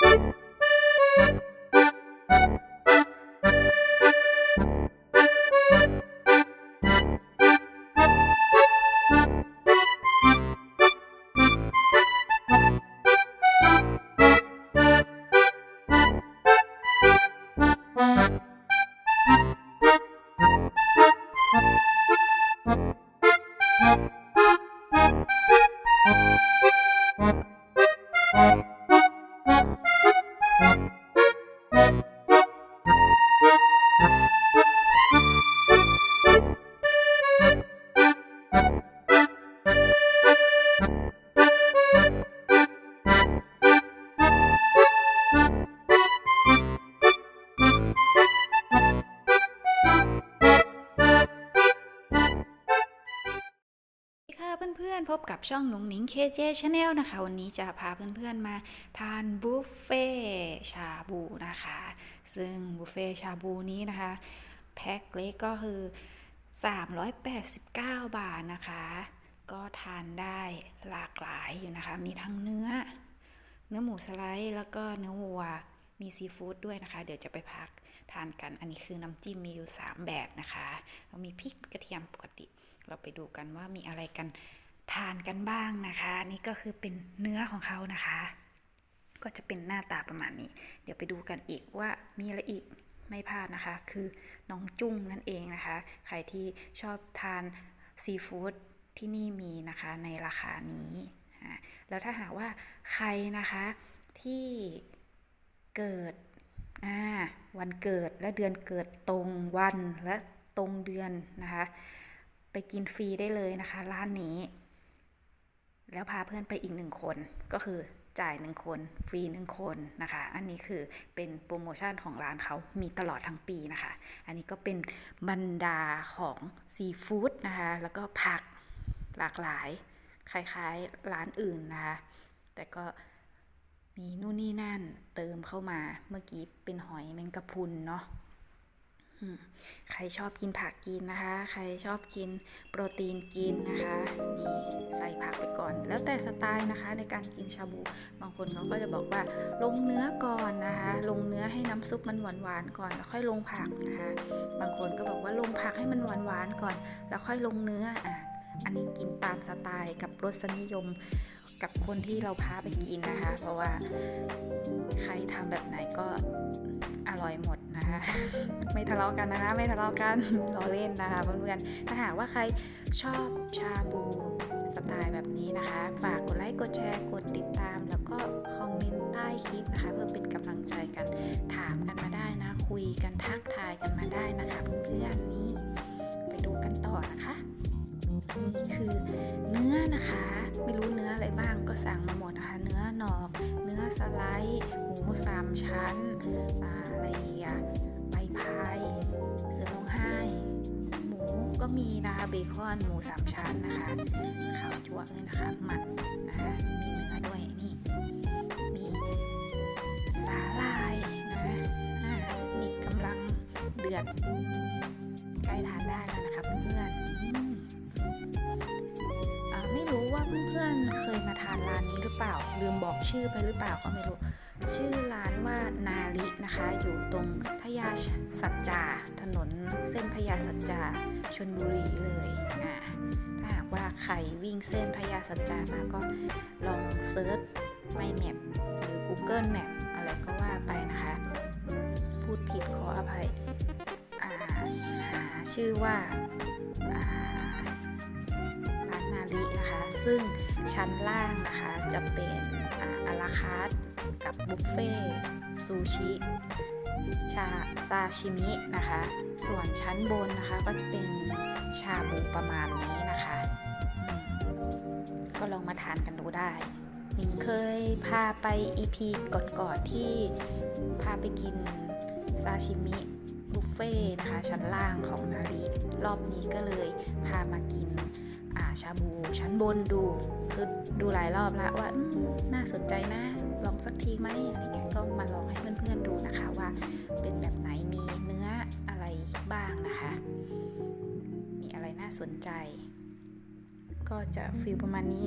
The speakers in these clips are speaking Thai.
Thank you. กับช่องหนุ่งหนิง KJ Channel นะคะ วันนี้จะพาเพื่อนๆมาทานบุฟเฟ่ชาบูนะคะ ซึ่งบุฟเฟ่ชาบูนี้นะคะ แพ็คเล็กก็คือ 389 บาทนะคะ ก็ทานได้หลากหลายอยู่นะคะ มีทั้งเนื้อ เนื้อหมูสไลด์แล้วก็เนื้อวัวมีซีฟู้ดด้วยนะคะ เดี๋ยวจะไปพักทานกัน อันนี้คือน้ำจิ้มมีอยู่ 3 แบบนะคะแล้วมีพริกกระเทียมปกติ เราไปดูกันว่ามีอะไรกัน ทานกันบ้างนะคะนี่ก็คือเป็นเนื้อของเขานะคะ ก็จะเป็นหน้าตาประมาณนี้ เดี๋ยวไปดูกันอีกว่ามีอะไรอีกไม่พลาดนะคะ คือน้องจุ้งนั่นเองนะคะ ใครที่ชอบทานซีฟู้ดที่นี่มีนะคะในราคานี้อะแล้วถ้าหากว่าใครนะคะที่เกิดวันเกิดและเดือนเกิดตรงวันและตรงเดือนนะคะ ไปกินฟรีได้เลยนะคะ ร้านนี้ แล้วพาเพื่อนไปอีกหนึ่งคนก็คือจ่ายหนึ่งคนฟรีหนึ่งคนนะคะ อันนี้คือเป็นโปรโมชั่นของร้านเขามีตลอดทั้งปีนะคะ อันนี้ก็เป็นบรรดาของซีฟู้ดนะคะ แล้วก็ผักหลากหลาย คล้ายๆร้านอื่นนะคะ แต่ก็มีนู่นนี่นั่นเติมเข้ามาเมื่อกี้เป็นหอยแมงกะพรุนเนาะ ใครชอบกินผักกินนะคะ ใครชอบกินโปรตีนกินนะคะนี่ใส่ผักไปก่อน แล้วแต่สไตล์นะคะในการกินชาบู บางคนเขาก็จะบอกว่าลงเนื้อก่อนนะคะ ลงเนื้อให้น้ำซุปมันหวานๆก่อน แล้วค่อยลงผักนะคะ บางคนก็บอกว่าลงผักให้มันหวานๆก่อน แล้วค่อยลงเนื้ออะอันนี้กินตามสไตล์กับรสนิยมกับคนที่เราพาไปกินนะคะ เพราะว่าใครทำแบบไหนก็อร่อยหมด นะคะไม่ทะเลาะกันนะคะ ไม่ทะเลาะกันล้อเล่นนะคะเพื่อนๆถ้าหากว่าใครชอบชาบูสไตล์แบบนี้นะคะ ฝากกดไลค์กดแชร์กดติดตาม แล้วก็คอมเมนต์ใต้คลิปนะคะ เพื่อเป็นกำลังใจกันถามกันมาได้นะ คุยกันทักทายกันมาได้นะคะเพื่อนๆนี่ไปดูกันต่อนะคะนี่คือเนื้อนะคะ ไม่รู้เนื้ออะไรบ้างก็สั่งมาหมดนะคะ เนื้อหนอกเนื้อ สไลด์หมูสามชั้นอ่าอะไรอีกอะใบพายเสือร้องไห้ หมูก็มีนะคะเบคอนหมูสามชั้นนะคะขาวจั่วะเลยนะคะหมันนะคะมีเนื้อด้วยนี่มีสาหร่ายนะอ่านี่กำลังเดือด ชื่อไปหรือเปล่าก็ไม่รู้ ชื่อร้านว่านาลินะคะ อยู่ตรงพญาสัจจา ถนนเส้นพญาสัจจาชนบุรีเลยอ่าถ้าหากว่าใครวิ่งเส้นพญาสัจจามาก็ลองเซิร์ชไม่แมปหรือ Google Map อะไรก็ว่าไปนะคะ พูดผิดขออภัยอ่าชื่อว่าร้านนารินะคะ ซึ่งชั้นล่างนะคะจะเป็น อาอาราคาร์ทกับบุฟเฟ่ซูชิชาซาชิมินะคะ ส่วนชั้นบนนะคะก็จะเป็นชาบูประมาณนี้นะคะ ก็ลองมาทานกันดูได้หนิงเคยพาไป EP ก่อนๆที่พาไปกินซาชิมิบุฟเฟ่นะคะชั้นล่างของนาริรอบนี้ก็เลยพามากิน ชาบูชั้นบนดูคือดูหลายรอบแล้วว่าน่าสนใจนะ ลองสักทีไหมอะไรเงี้ยก็มาลองให้เพื่อนๆดูนะคะว่าเป็นแบบไหนมีเนื้ออะไรบ้างนะคะ มีอะไรน่าสนใจ ก็จะฟีลประมาณนี้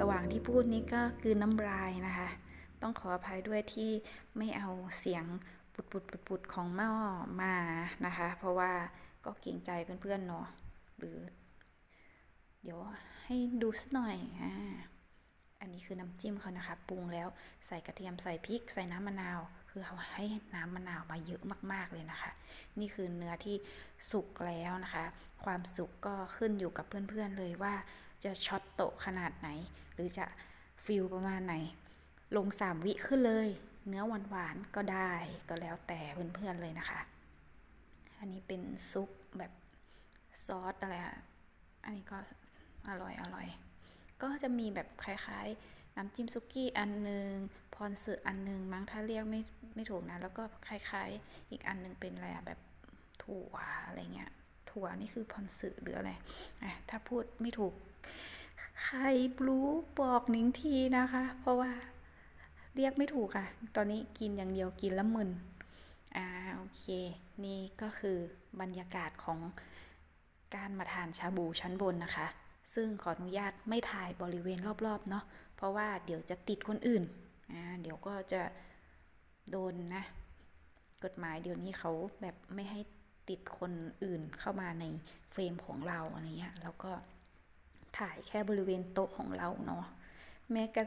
ระหว่างที่พูดนี้ก็คือน้ำลายนะคะ ต้องขออภัยด้วยที่ไม่เอาเสียงปุดปุดปุดปุดของหม้อมานะคะ เพราะว่าก็เกรงใจเพื่อนๆเนาะหรือ ดี๋ยวให้ดูสักหน่อยอ่าอันนี้คือน้ำจิ้มเขานะคะ ปรุงแล้วใส่กระเทียมใส่พริก ใส่น้ำมะนาว คือเขาให้น้ำมะนาวมาเยอะมาก ๆเลยนะคะ นี่คือเนื้อที่สุกแล้วนะคะ ความสุกก็ขึ้นอยู่กับเพื่อนๆเลยว่าจะช็อตโตขนาดไหน หรือจะฟิลประมาณไหน ลงสามวิขึ้นเลย เนื้อหวานๆก็ได้ก็แล้วแต่เพื่อนๆเลยนะคะ อันนี้เป็นซุปแบบซอสอะไรอะอันนี้ก็ อร่อยอร่อย ก็จะมีแบบคล้าย ๆ น้ำจิ้มซุกี้อันหนึง พรสึอันหนึงมั้งถ้าเรียกไม่ไม่ถูกนะ แล้วก็คล้ายๆ อีกอันหนึงเป็นอะไรอะแบบถั่วอะไรเงี้ย ถั่วนี่คือพรสึหรืออะไรอะถ้าพูดไม่ถูก ใครรู้บอกหนิงทีนะคะ เพราะว่าเรียกไม่ถูกค่ะ ตอนนี้กินอย่างเดียวกินแล้วมึนอ่าโอเค นี่ก็คือบรรยากาศของการมาทานชาบูชั้นบนนะคะ ซึ่งขออนุญาตไม่ถ่ายบริเวณรอบๆเนาะเพราะว่าเดี๋ยวจะติดคนอื่นอ่าเดี๋ยวก็จะโดนนะ กฎหมายเดี๋ยวนี้เขาแบบไม่ให้ติดคนอื่นเข้ามาในเฟรมของเราอะไรเงี้ยแล้วก็ถ่ายแค่บริเวณโต๊ะของเราเนาะแม้กระ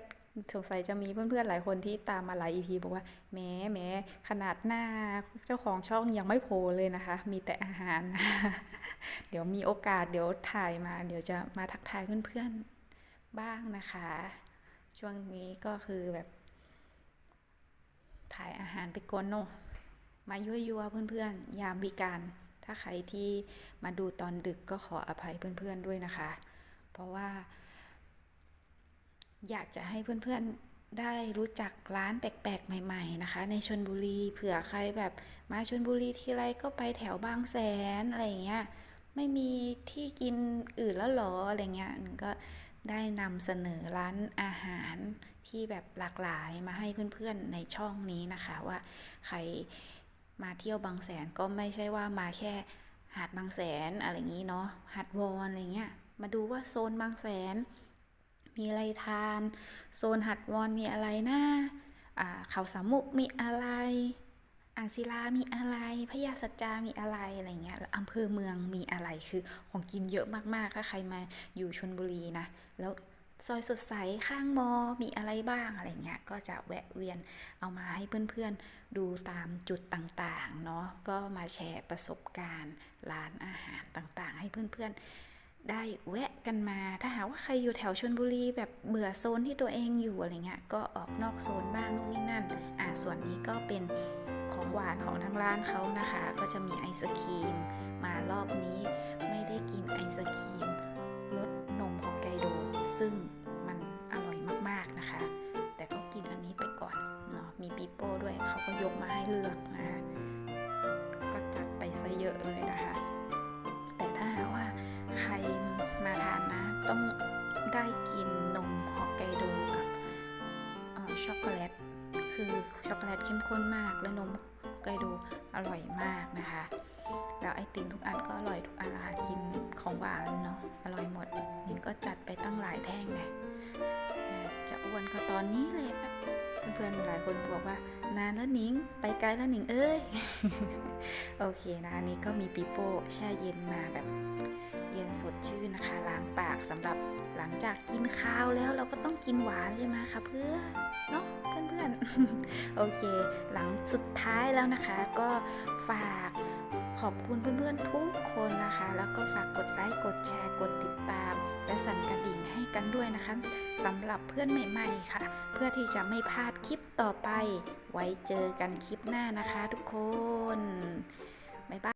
สงสัยจะมีเพื่อนๆหลายคนที่ตามมาหลาย EP บอกว่าแหม้แหม้ขนาดหน้าเจ้าของช่องยังไม่โผล่เลยนะคะ มีแต่อาหาร เดี๋ยวมีโอกาสเดี๋ยวถ่ายมา เดี๋ยวจะมาทักทายเพื่อนๆบ้างนะคะ ช่วงนี้ก็คือแบบ ถ่ายอาหารไปก่อนเนาะมายั่วยัวๆเพื่อนๆ ยามวิการ ถ้าใครที่มาดูตอนดึกก็ขออภัยเพื่อนๆด้วยนะคะ เพราะว่า อยากจะให้เพื่อนๆได้รู้จักร้านแปลกๆใหม่ ๆนะคะ ในชนบุรีเผื่อใครแบบมาชนบุรีทีไรก็ไปแถวบางแสนอะไรอย่างเงี้ยไม่มีที่กินอื่นแล้วหรออะไรเงี้ยก็ได้นำเสนอร้านอาหารที่แบบหลากหลายมาให้เพื่อนๆในช่องนี้นะคะว่าใครมาเที่ยวบางแสนก็ไม่ใช่ว่ามาแค่หาดบางแสนอะไรอย่างนี้เนาะหาดวอนอะไรเงี้ยมาดูว่าโซนบางแสน มีอะไรทาน โซนหัดวอนมีอะไรนะอ่าเขาสามุกมีอะไร อ่างศิลามีอะไรพญาสัจจามีอะไรอะไรเงี้ยแล้วอำเภอเมืองมีอะไรคือของกินเยอะมากๆ ถ้าใครมาอยู่ชลบุรีนะ แล้วซอยสดใสข้างมอ มีอะไรบ้างอะไรเงี้ย ก็จะแวะเวียนเอามาให้เพื่อนๆดูตามจุดต่างๆ เนาะ ก็มาแชร์ประสบการณ์ร้านอาหารต่างๆ ให้เพื่อนๆ ได้แวะกันมา ถ้าหากว่าใครอยู่แถวชลบุรีแบบเบื่อโซนที่ตัวเองอยู่อะไรเงี้ย ก็ออกนอกโซนบ้างนู่นนี่นั่น อ่าส่วนนี้ก็เป็นของหวานของทางร้านเขานะคะ ก็จะมีไอศครีม มารอบนี้ไม่ได้กินไอศครีมรสนมฮอกไกโด ซึ่งมันอร่อยมากๆนะคะ แต่ก็กินอันนี้ไปก่อนเนาะ มีปีโป้ด้วย เขาก็ยกมาให้เลือกนะ ก็จัดไปซะเยอะเลยนะคะ ต้องได้กินนมฮอกไกโดกับช็อกโกแลต คือช็อกโกแลตเข้มข้นมาก และนมฮอกไกโดอร่อยมากนะคะ แล้วไอติมทุกอันก็อร่อยทุกอันละค่ะกินของหวานเนาะอร่อยหมดนินก็จัดไปตั้งหลายแท่งนะอ่าจะอ้วนก็ตอนนี้เลยเพื่อนๆหลายคนบอกว่านานแล้วนิงไปไกลแล้วนิงเอ้ย โอเคนะอันนี้ก็มีปีโป้แช่เย็นมาแบบ เย็นสดชื่นนะคะ ล้างปากสำหรับหลังจากกินข้าวแล้วเราก็ต้องกินหวานใช่ไหมคะเพื่อนเนาะเพื่อนๆ โอเค หลังสุดท้ายแล้วนะคะ ก็ฝากขอบคุณเพื่อนๆทุกคนนะคะ แล้วก็ฝากกดไลค์กดแชร์กดติดตาม และสั่นกระดิ่งให้กันด้วยนะคะสำหรับเพื่อนใหม่ ๆ ค่ะ เพื่อที่จะไม่พลาดคลิปต่อไป ไว้เจอกันคลิปหน้านะคะ ทุกคนบ๊ายบาย